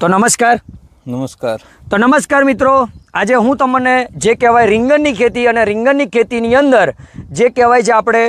તો નમસ્કાર. નમસ્કાર. તો નમસ્કાર મિત્રો આજે હું તમને જે કહેવાય રીંગણની ખેતી અને રીંગણની ખેતીની અંદર જે કહેવાય છે આપણે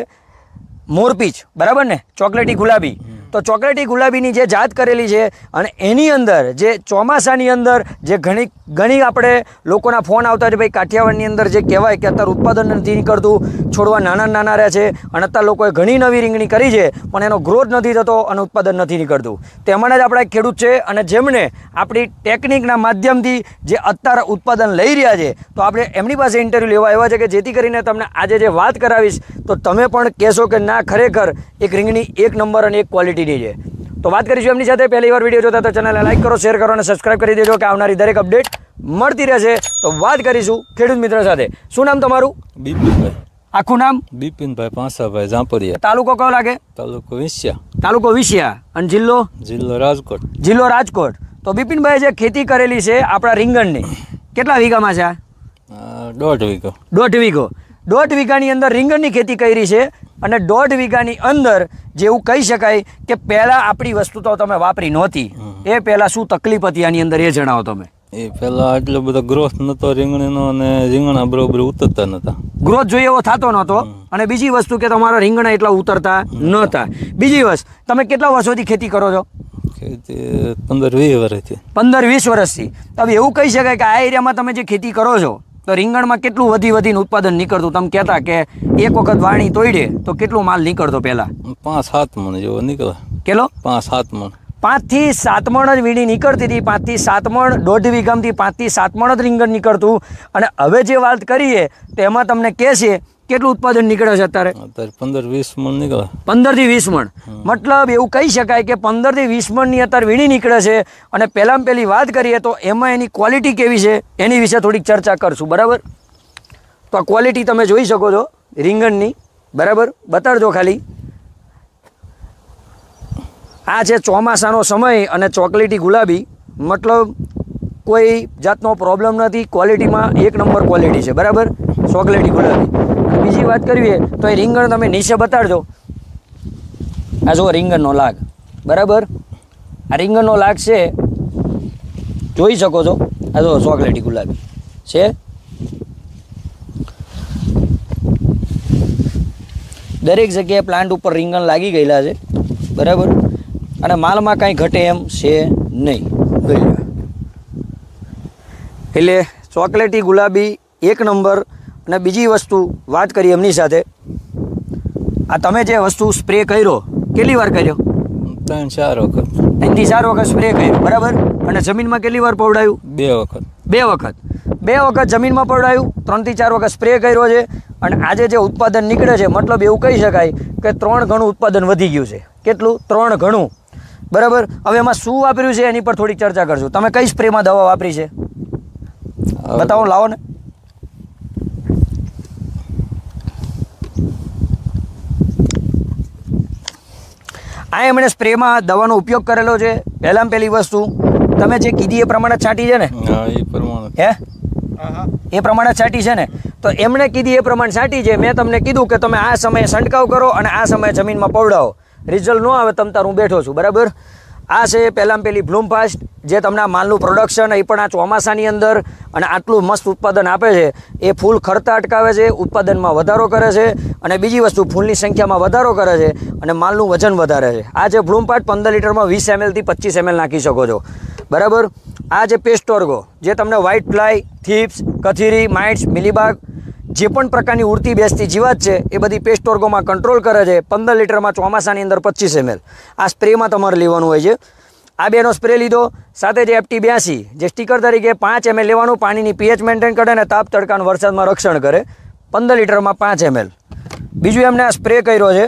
મોરપીચ બરાબર ને? ચોકલેટી ગુલાબી. તો ચોકલેટી ગુલાબીની જે જાત કરેલી છે અને એની અંદર જે ચોમાસાની અંદર જે ઘણી ઘણી આપણે લોકોના ફોન આવતા છે, ભાઈ કાઠિયાવાડની અંદર જે કહેવાય કે અત્યારે ઉત્પાદન નથી નીકળતું, છોડવા નાના નાના રહ્યા છે અને અત્યારે લોકોએ ઘણી નવી રીંગણી કરી છે, પણ એનો ગ્રોથ નથી થતો અને ઉત્પાદન નથી નીકળતું. તેમાંના જ આપણા ખેડૂત છે અને જેમણે આપણી ટેકનિકના માધ્યમથી જે અત્યારે ઉત્પાદન લઈ રહ્યા છે, તો આપણે એમની પાસે ઇન્ટરવ્યૂ લેવા આવ્યા છે કે જેથી કરીને તમને આજે જે વાત કરાવીશ, તો તમે પણ કહેશો કે ના, ખરેખર એક રીંગણી એક નંબર અને એક ક્વોલિટીની છે. તો વાત કરીશું એમની સાથે. પહેલી વાર વીડિયો જોતા તો ચેનલને લાઈક કરો શેર કરો અને સબસ્ક્રાઇબ કરી દેજો કે આવનારી દરેક અપડેટ મળતી રહેશે. તો વાત કરીશું ખેડૂત મિત્ર સાથે. શું નામ તમારું? બિપિનભાઈ આખું નામ? બિપિનભાઈ પાંસાભાઈ જાંપરિયા તાલુકો કયો લાગે? તાલુકો વિશિયા તાલુકો વિશિયા અને જિલ્લો? જિલ્લો રાજકોટ. જિલ્લો રાજકોટ. તો બિપિનભાઈ જે ખેતી કરેલી છે આપણા રીંગણની કેટલા વીઘામાં છે આ? દોઢ વીઘો. દોઢ વીઘો. દોઢ વીઘાની અંદર રીંગણની ખેતી કરી છે અને દોઢ વીઘાની અંદર જેવું કહી શકાય કે પહેલાં આપણી વસ્તુ તો તમે વાપરી નહોતી. એ પહેલાં શું તકલીફ હતી આની અંદર એ જણાવો તમે. એ પહેલા એટલો બધો ગ્રોથ નતો રીંગણીનો અને રીંગણા બરોબર ઉતરતા નતા. ગ્રોથ જોઈએ એવો થતો નહોતો અને બીજી વસ્તુ કે તમારા રીંગણા એટલા ઉતરતા નહોતા બીજી વસ્તુ તમે કેટલા વર્ષોથી ખેતી કરો છો? પંદર વીસ વર્ષથી. પંદર વીસ વર્ષથી. હવે એવું કહી શકાય કે આ એરિયામાં તમે જે ખેતી કરો છો તો રીંગણમાં કેટલું વધી વધીને ઉત્પાદન નીકળતું? તમે કહેતા કે એક વખત વાણી તોડે તો કેટલું માલ નીકળતો પહેલાં? પાંચ સાત મણ જેવો નીકળે. કેટલો? પાંચ સાત મણ. પાંચથી સાત મણ જ વીણી નીકળતી હતી. પાંચથી સાત મણ દોઢ વીઘામાંથી પાંચથી સાત મણ જ રીંગણ નીકળતું. અને હવે જે વાત કરીએ તો એમાં તમને કહે છે કેટલું ઉત્પાદન નીકળે છે અત્યારે? પંદર વીસ મણ નીકળે. પંદરથી વીસ મણ. મતલબ એવું કહી શકાય કે પંદરથી વીસ મણની અત્યારે વીણી નીકળે છે. અને પહેલામાં પહેલી વાત કરીએ તો એમાં એની ક્વોલિટી કેવી છે એની વિશે થોડીક ચર્ચા કરશું. બરાબર? તો આ ક્વોલિટી તમે જોઈ શકો છો રીંગણની. બરાબર? બતાડજો ખાલી. આ છે ચોમાસાનો સમય અને ચોકલેટી ગુલાબી. મતલબ કોઈ જાતનો પ્રોબ્લેમ નથી. ક્વોલિટીમાં એક નંબર ક્વોલિટી છે. બરાબર? ચોકલેટી ગુલાબી. બીજી વાત કરીએ તો એ રીંગણ તમે નીચે બતાડજો. આ જુઓ રીંગણનો લાગ. બરાબર? આ રીંગણનો લાગ છે, જોઈ શકો છો. આ જુઓ ચોકલેટી ગુલાબી. છે? દરેક જગ્યાએ પ્લાન્ટ ઉપર રીંગણ લાગી ગયેલા છે. બરાબર? અને માલમાં કાંઈ ઘટે એમ છે નહીં. ગયેલા. એટલે ચોકલેટી ગુલાબી એક નંબર અને બીજી વસ્તુ વાત કરી એમની સાથે. આ તમે જે વસ્તુ સ્પ્રે કર્યો કેટલી વાર કર્યો? ત્રણ ચાર વખત. ત્રણથી ચાર વખત સ્પ્રે કર્યો બરાબર? અને જમીનમાં કેટલી વાર પવડાયું બે વખત. બે વખત. બે વખત જમીનમાં પવડાયું ત્રણથી ચાર વખત સ્પ્રે કર્યો છે. અને આજે જે ઉત્પાદન નીકળે છે મતલબ એવું કહી શકાય કે ત્રણ ગણું ઉત્પાદન વધી ગયું છે. કેટલું? ત્રણ ગણું. બરાબર? હવે એમાં શું વાપર્યું છે એની પર થોડીક ચર્ચા કરશું તમે કઈ સ્પ્રેમાં દવા વાપરી છે? બતાવો લાવો ને. આ એમણે સ્પ્રેમાં દવાનો ઉપયોગ કરેલો છે. પહેલાં પહેલી વસ્તુ તમે જે કીધી એ પ્રમાણે છાંટી છે ને? એ પ્રમાણે. હે? એ પ્રમાણે છાંટી છે ને? તો એમણે કીધી એ પ્રમાણે છાંટી છે. મેં તમને કીધું કે તમે આ સમયે છંટકાવ કરો અને આ સમયે જમીનમાં પવડાવો રિઝલ્ટ ન આવે તમ તાર હું બેઠો છું. બરાબર? આ છે પહેલાં પહેલી બ્લૂમફાસ્ટ જે તમને માલનું પ્રોડક્શન એ પણ આ ચોમાસાની અંદર અને આટલું મસ્ત ઉત્પાદન આપે છે. એ ફૂલ ખરતા અટકાવે છે, ઉત્પાદનમાં વધારો કરે છે અને બીજી વસ્તુ, ફૂલની સંખ્યામાં વધારો કરે છે અને માલનું વજન વધારે છે. આ જે બ્લૂમફાસ્ટ પંદર લીટરમાં વીસ એમએલથી પચીસ એમએલ નાખી શકો છો. બરાબર? આ જે પેસ્ટોર્ગો જે તમને વ્હાઇટ ફ્લાય થીપ્સ કથીરી માઇટ્સ મિલીબાગ જે પણ પ્રકારની ઉડતી બેસતી જીવાત છે, એ બધી પેસ્ટોર્ગોમાં કંટ્રોલ કરે છે. પંદર લીટરમાં ચોમાસાની અંદર પચીસ એમએલ. આ સ્પ્રેમાં તમારે લેવાનું હોય છે. આ બેનો સ્પ્રે લીધો. સાથે જે એફટી બ્યાસી, જે સ્ટીકર તરીકે પાંચ એમએલ લેવાનું, પાણીની પીએચ મેન્ટેન કરે અને તાપ તડકાનું વરસાદમાં રક્ષણ કરે. પંદર લીટરમાં પાંચ એમએલ. બીજું એમને આ સ્પ્રે કર્યો છે.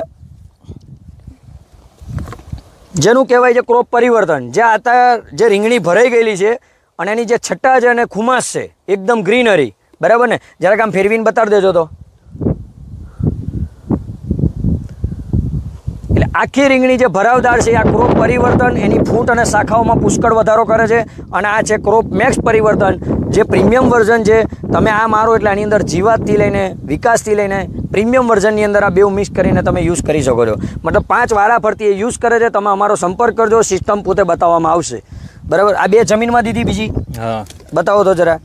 જેનું કહેવાય છે ક્રોપ પરિવર્તન. જે આતા જે રીંગણી ભરાઈ ગયેલી છે અને એની જે છટ્ટા છે અને ખુમાસ છે, એકદમ ગ્રીનરી બરાબર ને? જરાક આમ ફેરવીને બતાડી દેજો તો. એટલે આખી રીંગણી જે ભરાવદાર છે આ ક્રોપ પરિવર્તન એની ફૂટ અને શાખાઓમાં પુષ્કળ વધારો કરે છે અને આ છે ક્રોપ મેક્સ પરિવર્તન જે પ્રીમિયમ વર્ઝન છે. તમે આ મારો એટલે આની અંદર જીવાતથી લઈને વિકાસથી લઈને પ્રીમિયમ વર્ઝનની અંદર આ બેઉ મિક્સ કરીને તમે યુઝ કરી શકો છો. મતલબ પાંચ વારા ફરતી એ યુઝ કરે છે તમે અમારો સંપર્ક કરજો સિસ્ટમ પોતે બતાવવામાં આવશે. બરાબર? આ બે જમીનમાં દીધી બીજી? હા. બતાવો તો જરા.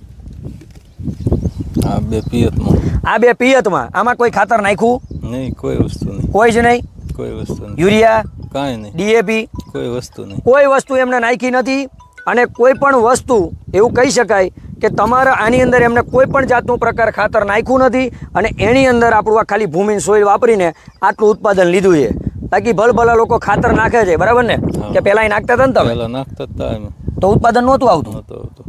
આ બે પિયતમાં. આ બે પિયતમાં. આમાં કોઈ ખાતર નાખ્યું? નહીં કોઈ વસ્તુ નહીં. કોઈ જ નહીં? કોઈ વસ્તુ નહીં. યુરિયા? કાંઈ નહીં. ડીએપી કોઈ વસ્તુ નહીં. કોઈ વસ્તુ એમને નાખી નથી અને કોઈ પણ વસ્તુ એવું કહી શકાય કે તમારા આની અંદર એમને કોઈ પણ જાતનું પ્રકાર ખાતર નાખ્યું નથી અને એની અંદર આપણું આ ખાલી ભૂમિ સોઈલ વાપરીને આટલું ઉત્પાદન લીધું છે. બાકી ભલભલા લોકો ખાતર નાખે છે બરાબર ને. કે પહેલાં નાખતા હતા ને તમે? નાખતા તો ઉત્પાદન નહોતું આવતું?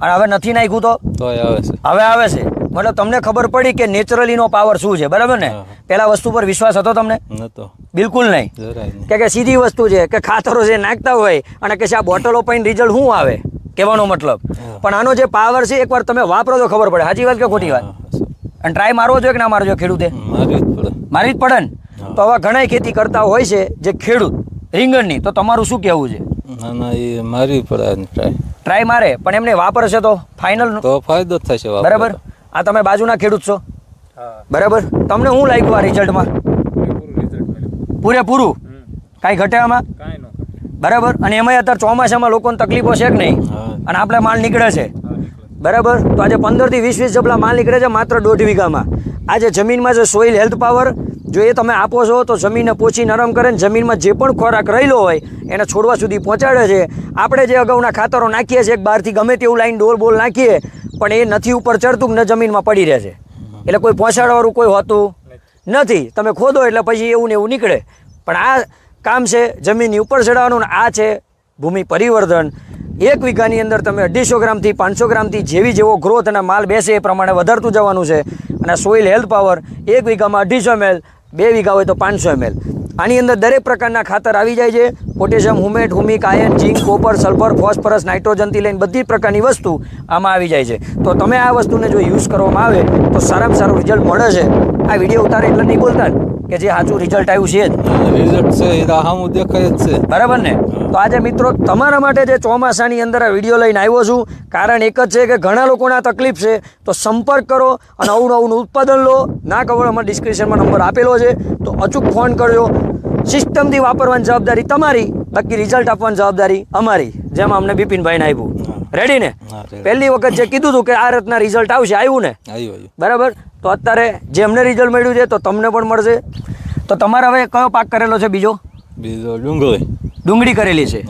અને હવે નથી નાખ્યું તો? આવે છે. હવે આવે છે? મતલબ તમને ખબર પડી કે નેચરલીનો પાવર શું છે બરાબર ને. પેલા વસ્તુ પર વિશ્વાસ હતો તમને? બિલકુલ નહીં. કે કે સીધી વસ્તુ છે કે ખાતરો જે નાખતા હોય અને કે આ બોટલો પણ રિઝલ્ટ શું આવે? કહેવાનો મતલબ. પણ આનો જે પાવર છે એકવાર તમે વાપરો તો ખબર પડે. સાચી વાત કે ખોટી વાત? અને ટ્રાય મારવો જોઈએ કે ના મારજો ખેડૂતે? મારી જ પડે. ને? તો આવા ઘણા ખેતી કરતા હોય છે જે ખેડૂત રીંગણની. તો તમારું શું કહેવું છે? ના ના એ મારી પડે ટ્રાય ટ્રાય મારે પણ એમને વાપરશે તો? ફાઇનલ તો ફાયદો જ થશે બરાબર. આ તમે બાજુના ખેડૂત છો? બરાબર? તમને શું લાગ્યું આ રિઝલ્ટમાં પૂરેપૂરું? કાંઈ ઘટે આમાં? બરાબર? અને એમાંય અત્યારે ચોમાસામાં લોકોને તકલીફો છે કે નહીં? અને આપણે માલ નીકળે છે. બરાબર? તો આજે પંદરથી વીસ વીસ જબલા માલ નીકળે છે માત્ર દોઢ વીઘામાં. આજે જમીનમાં જે સોઇલ હેલ્થ પાવર જો એ તમે આપો છો તો જમીનને પોચી નરમ કરે ને જમીનમાં જે પણ ખોરાક રહેલો હોય એને છોડવા સુધી પહોંચાડે છે. આપણે જે અગાઉના ખાતરો નાખીએ છીએ એક બહારથી ગમે તેવું લાઈન ડોલ બોલ નાખીએ પણ એ નથી ઉપર ચડતું ને જમીનમાં પડી રહે છે. એટલે કોઈ પહોંચાડવાળું કોઈ હોતું નથી. તમે ખોદો એટલે પછી એવું ને એવું નીકળે. પણ આ કામ છે જમીનની ઉપર ચડાવવાનું આ છે ભૂમિ પરિવર્તન એક વીઘાની અંદર તમે અઢીસો ગ્રામથી પાંચસો ગ્રામથી જેવી જેવો ગ્રોથ અને માલ બેસે એ પ્રમાણે વધારતું જવાનું છે. અને સોઇલ હેલ્થ પાવર એક વીઘામાં અઢીસો એમએલ બે વીઘા હોય તો પાંચસો એમએલ આની અંદર દરેક પ્રકારના ખાતર આવી જાય છે. Potassium humate humic ion zinc copper sulphur phosphorus નાઇટ્રોજનથી લઈને બધી પ્રકારની વસ્તુ આમાં આવી જાય છે. તો તમે આ વસ્તુને જો યુઝ કરવામાં આવે તો સારામાં સારું રિઝલ્ટ મળે છે. આ વીડિયો ઉતારે એટલે નહીં બોલતા કે જે સાચું રિઝલ્ટ આવ્યું છે રિઝલ્ટ છે એ તો દેખાય જ છે. બરાબર ને? તો આજે મિત્રો તમારા માટે જે ચોમાસાની અંદર આ વીડિયો લઈને આવ્યો છું કારણ એક જ છે કે ઘણા લોકોને તકલીફ છે તો સંપર્ક કરો અને આવું નવું ઉત્પાદન લો. ના ખબર અમારા ડિસ્ક્રિપ્શનમાં નંબર આપેલો છે તો અચૂક ફોન કરજો. સિસ્ટમથી વાપરવાની જવાબદારી તમારી બાકી રિઝલ્ટ આપવાની જવાબદારી અમારી. જેમ અમને બિપિનભાઈને આવ્યું રેડી ને? પહેલી વખત જે કીધું હતું કે આ રીતના રિઝલ્ટ આવશે આવ્યું ને? બરાબર? તો અત્યારે જે અમને રિઝલ્ટ મળ્યું છે તો તમને પણ મળશે. તો તમારે હવે કયો પાક કરેલો છે બીજો? બીજો ડુંગળી. ડુંગળી કરેલી છે.